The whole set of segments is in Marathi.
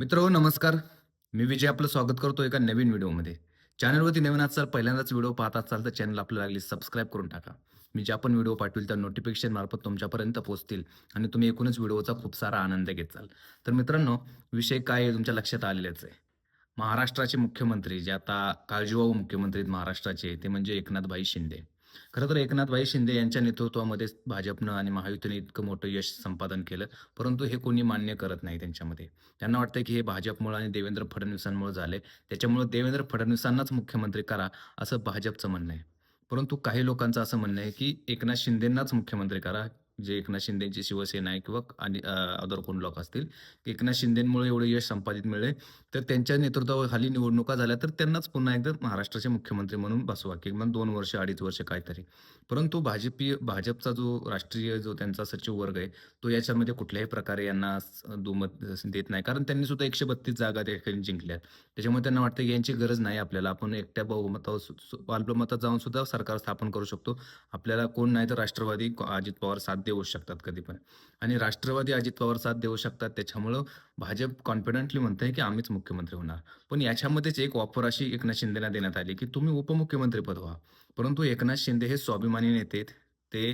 मित्र नमस्कार. मी विजय आपलं स्वागत करतो एका नवीन व्हिडिओमध्ये. चॅनलवरती नवीन असाल पहिल्यांदाच व्हिडिओ पाहत असाल तर चॅनल आपल्याला लागली सबस्क्राईब करून टाका. मी ज्या पण व्हिडिओ पाठवेल त्या नोटिफिकेशन मार्फत तुमच्यापर्यंत पोहोचतील आणि तुम्ही एकूणच व्हिडिओचा खूप सारा आनंद घेताल तर मित्रांनो विषय काय आहे तुमच्या लक्षात आलेलेच आहे. महाराष्ट्राचे मुख्यमंत्री जे आता काळजीवाहू मुख्यमंत्री आहेत महाराष्ट्राचे ते म्हणजे एकनाथभाई शिंदे. खरं तर एकनाथभाई शिंदे यांच्या नेतृत्वामध्ये भाजपनं आणि महायुतीने इतकं मोठं यश संपादन केलं परंतु हे कोणी मान्य करत नाही त्यांच्यामध्ये. त्यांना वाटतं की हे भाजपमुळे आणि देवेंद्र फडणवीसांमुळे झाले त्याच्यामुळे देवेंद्र फडणवीसांनाच मुख्यमंत्री करा असं भाजपचं म्हणणं आहे. परंतु काही लोकांचं असं म्हणणं आहे की एकनाथ शिंदेंनाच मुख्यमंत्री करा जे एकनाथ शिंदेची शिवसेना आहे किंवा आणि अदर कोण लोक असतील एकनाथ शिंदेमुळे एवढं यश संपादित मिळेल तर त्यांच्या नेतृत्वाखाली निवडणुका झाल्या तर त्यांनाच पुन्हा एकदा महाराष्ट्राचे मुख्यमंत्री म्हणून बसवा किंवा दोन वर्ष अडीच वर्ष काहीतरी. परंतु भाजपीय भाजपचा जो राष्ट्रीय जो त्यांचा सचिव वर्ग आहे तो याच्यामध्ये कुठल्याही प्रकारे यांना दुमत देत नाही. कारण त्यांनी सुद्धा एकशे बत्तीस जागा त्या ठिकाणी जिंकल्यात त्याच्यामुळे त्यांना वाटतं की यांची गरज नाही आपल्याला. आपण एकट्या बहुमतावर सु- अल्पमतात जाऊन सुद्धा सरकार स्थापन करू शकतो. आपल्याला कोण नाही तर राष्ट्रवादी अजित पवार साथ देऊ शकतात कधी पण. आणि राष्ट्रवादी अजित पवार साथ देऊ शकतात. त्याच्यामुळं भाजप कॉन्फिडंटली म्हणते की आम्हीच मुख्यमंत्री होणार. पण याच्यामध्येच एक ऑफर अशी एकनाथ शिंदेला देण्यात आली की तुम्ही उपमुख्यमंत्री पद व्हा. परंतु एकनाथ शिंदे हे स्वाभिमानी नेते ते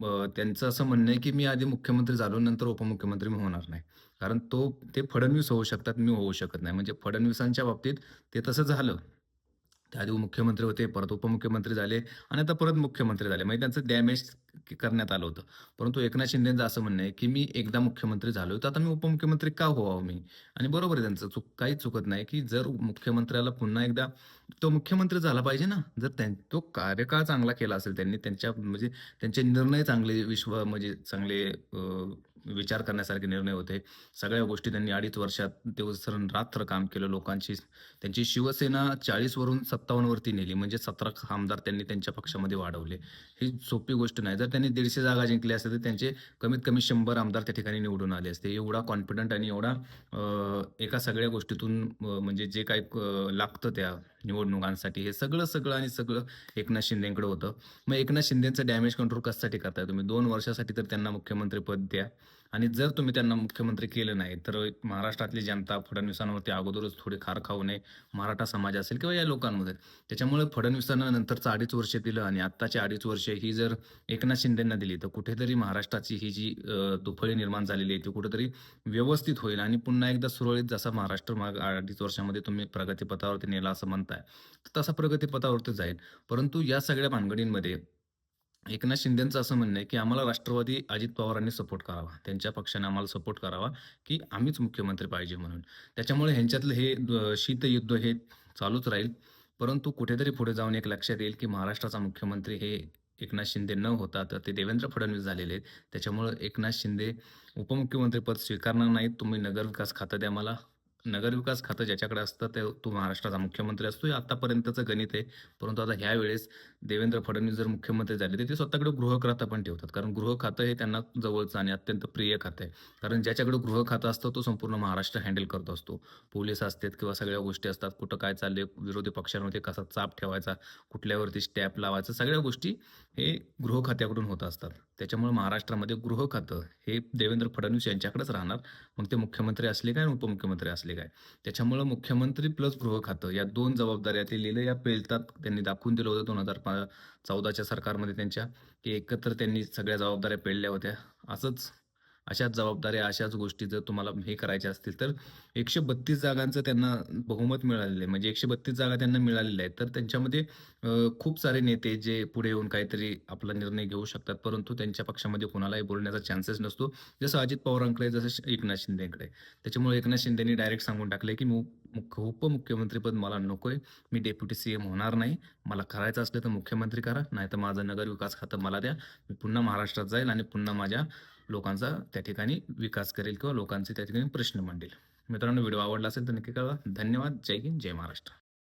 त्यांचं असं म्हणणं आहे की मी आधी मुख्यमंत्री झालो नंतर उपमुख्यमंत्री मी होणार नाही. कारण तो ते फडणवीस होऊ शकतात मी होऊ शकत नाही. म्हणजे फडणवीसांच्या बाबतीत ते तसं झालं. त्याआधी मुख्यमंत्री होते परत उपमुख्यमंत्री झाले आणि आता परत मुख्यमंत्री झाले. म्हणजे त्यांचं डॅमेज करण्यात आलं होतं. परंतु एकनाथ शिंदेचं असं म्हणणं आहे की मी एकदा मुख्यमंत्री झालो तर आता मी उपमुख्यमंत्री का व्हावं मी? आणि बरोबर आहे त्यांचं चुक काहीच चुकत नाही की जर मुख्यमंत्र्याला पुन्हा एकदा तो मुख्यमंत्री झाला पाहिजे ना. जर त्यां तो कार्यकाळ चांगला केला असेल त्यांनी त्यांच्या म्हणजे त्यांचे निर्णय चांगले विश्व म्हणजे चांगले विचार करण्यासारखे निर्णय होते. सगळ्या गोष्टी त्यांनी अडीच वर्षात दिवस रात्र काम केलं. लोकांची त्यांची शिवसेना चाळीसवरून सत्तावन्नवरती नेली. म्हणजे सतरा आमदार त्यांनी त्यांच्या पक्षामध्ये वाढवले. ही सोपी गोष्ट नाही. जर त्यांनी दीडशे जागा जिंकल्या असते तर त्यांचे कमीत कमी शंभर आमदार त्या ठिकाणी निवडून आले असते. एवढा कॉन्फिडंट आणि एवढा एका सगळ्या गोष्टीतून म्हणजे जे काही लागतं त्या निवडणुकांसाठी हे सगळं सगळं आणि सगळं एकनाथ शिंदेकडे होतं. मग एकनाथ शिंदेचं डॅमेज कंट्रोल कशासाठी करताय तुम्ही? दोन वर्षासाठी तर त्यांना मुख्यमंत्रीपद द्या. आणि जर तुम्ही त्यांना मुख्यमंत्री केलं नाही तर महाराष्ट्रातली जनता फडणवीसांवरती अगोदरच थोडी खार खाऊ नये मराठा समाज असेल किंवा या लोकांमध्ये. त्याच्यामुळे फडणवीसांना नंतरचं अडीच वर्ष दिलं आणि आत्ताची अडीच वर्ष ही जर एकनाथ शिंदेंना दिली तर कुठेतरी महाराष्ट्राची ही जी अ, दुफळी निर्माण झालेली आहे ती कुठेतरी व्यवस्थित होईल आणि पुन्हा एकदा सुरळीत जसा महाराष्ट्र माग अडीच वर्षामध्ये तुम्ही प्रगतीपथावरती नेला असं म्हणताय तर तसा प्रगतीपथावरती जाईल. परंतु या सगळ्या भानगडींमध्ये एकनाथ शिंदेचं असं म्हणणं आहे की आम्हाला राष्ट्रवादी अजित पवारांनी सपोर्ट करावा. त्यांच्या पक्षाने आम्हाला सपोर्ट करावा की आम्हीच मुख्यमंत्री पाहिजे म्हणून. त्याच्यामुळे ह्यांच्यातलं हे शीतयुद्ध हे चालूच राहील. परंतु कुठेतरी पुढे जाऊन एक लक्षात येईल की महाराष्ट्राचा मुख्यमंत्री हे एकनाथ शिंदे न होता तर ते देवेंद्र फडणवीस झालेले आहेत. त्याच्यामुळं एकनाथ शिंदे उपमुख्यमंत्रीपद स्वीकारणार नाहीत. तुम्ही नगरविकास खातं द्या मला. नगरविकास खातं ज्याच्याकडे असतं ते तो महाराष्ट्राचा मुख्यमंत्री असतो हे आतापर्यंतचं गणित आहे. परंतु आता ह्या वेळेस देवेंद्र फडणवीस जर मुख्यमंत्री झाले तर ते स्वतःकडे गृह खातं पण ठेवतात. कारण गृह खातं हे त्यांना जवळचं आणि अत्यंत प्रिय खातं आहे. कारण ज्याच्याकडे गृह खातं असतं तो संपूर्ण महाराष्ट्र हँडल करत असतो. पोलीस असतात किंवा सगळ्या गोष्टी असतात. कुठं काय चालले विरोधी पक्षांमध्ये कसा चाप ठेवायचा कुठल्यावरती स्टॅप लावायचा सगळ्या गोष्टी हे गृह खात्याकडून होत असतात. त्याच्यामुळे महाराष्ट्रामध्ये गृह खातं हे देवेंद्र फडणवीस यांच्याकडेच राहणार. मग ते मुख्यमंत्री असले काय आणि उपमुख्यमंत्री असले काय? त्याच्यामुळं मुख्यमंत्री प्लस गृह खातं या दोन जबाबदाऱ्या ते लिहिलं. या पेलतात त्यांनी दाखवून दिलं होतं दोन हजार पा चौदाच्या सरकारमध्ये त्यांच्या की एकत्र त्यांनी सगळ्या जबाबदाऱ्या पेळल्या होत्या. असंच अशाच जबाबदाऱ्या अशाच गोष्टी जर तुम्हाला हे करायच्या असतील तर एकशे बत्तीस जागांचं त्यांना बहुमत मिळालेलं आहे. म्हणजे एकशे बत्तीस जागा त्यांना मिळालेल्या आहेत. तर त्यांच्यामध्ये खूप सारे नेते जे पुढे येऊन काहीतरी आपला निर्णय घेऊ शकतात. परंतु त्यांच्या पक्षामध्ये कोणालाही बोलण्याचा चान्सेस नसतो. जसं अजित पवारांकडे जसं एकनाथ शिंदेकडे. त्याच्यामुळे एकनाथ शिंदेनी डायरेक्ट सांगून टाकले की मुख्य उपमुख्यमंत्रीपद मला नकोय. मी डेप्युटी सी एम होणार नाही. मला करायचं असलं तर मुख्यमंत्री करा. नाही तर माझं नगर विकास खातं मला द्या. मी पुन्हा महाराष्ट्रात जाईल आणि पुन्हा माझ्या लोकांचा त्या ठिकाणी विकास करेल किंवा लोकांचे त्या ठिकाणी प्रश्न मांडेल. मित्रांनो व्हिडिओ आवडला असेल तर नक्की कळवा. धन्यवाद. जय हिंद. जय महाराष्ट्र.